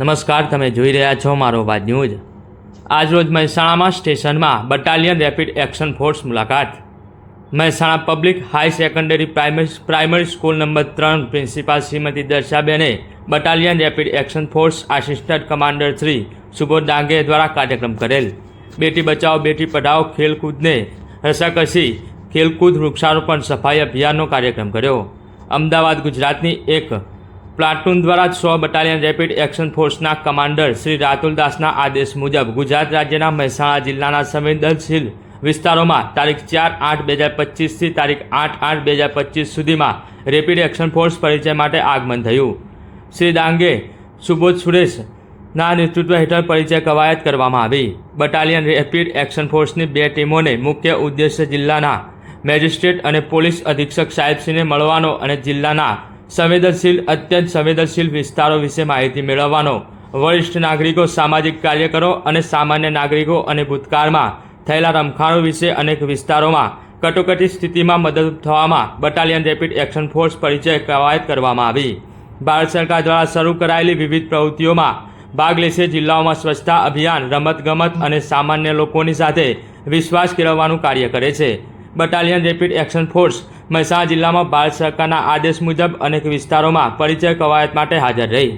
નમસ્કાર, તમે જોઈ રહ્યા છો મારો વાત ન્યૂઝ. આજરોજ મહેસાણામાં સ્ટેશનમાં બટાલિયન રેપિડ એક્શન ફોર્સ મુલાકાત. Mehsana public high secondary primary primary school number ત્રણ principal Shrimati દર્શાબેને battalion rapid action force assistant commander Shri Subodh Dange દ્વારા કાર્યક્રમ કરેલ. બેટી બચાવો, બેટી પઢાઓ, ખેલકૂદને રસાકસી, ખેલકૂદ વૃક્ષારોપણ સફાઈ અભિયાનનો કાર્યક્રમ કર્યો. અમદાવાદ ગુજરાતની એક પ્લાટૂન દ્વારા સો બટાલિયન રેપિડ એક્શન ફોર્સના કમાન્ડર શ્રી રાતુલદાસના આદેશ મુજબ ગુજરાત રાજ્યના મહેસાણા જિલ્લાના સંવેદનશીલ વિસ્તારોમાં તારીખ ચાર આઠ બે હજાર પચીસથી તારીખ આઠ આઠ બે હજાર પચીસ સુધીમાં રેપિડ એક્શન ફોર્સ પરિચય માટે આગમન થયું. શ્રી ડાંગે સુબોધ સુરેશના નેતૃત્વ હેઠળ પરિચય કવાયત કરવામાં આવી. બટાલિયન રેપિડ એક્શન ફોર્સની બે ટીમોને મુખ્ય ઉદ્દેશ્ય જિલ્લાના મેજિસ્ટ્રેટ અને પોલીસ અધિક્ષક સાહેબશ્રીને મળવાનો અને જિલ્લાના સંવેદનશીલ, અત્યંત સંવેદનશીલ વિસ્તારો વિશે માહિતી મેળવવાનો. વરિષ્ઠ નાગરિકો, સામાજિક કાર્યકરો અને સામાન્ય નાગરિકો અને ભૂતકાળમાં થયેલા રમખાણો વિશે અનેક વિસ્તારોમાં કટોકટી સ્થિતિમાં મદદ થવામાં બટાલિયન રેપિડ એક્શન ફોર્સ પરિચય કવાયત કરવામાં આવી. ભારત સરકાર દ્વારા શરૂ કરાયેલી વિવિધ પ્રવૃત્તિઓમાં ભાગ લેશે જિલ્લાઓમાં સ્વચ્છતા અભિયાન, રમતગમત અને સામાન્ય લોકોની સાથે વિશ્વાસ કેળવવાનું કાર્ય કરે છે. Battalion rapid action force Mehsana જિલ્લામાં ભારત સરકારના આદેશ મુજબ અનેક વિસ્તારોમાં પરિચય કવાયત માટે હાજર રહી.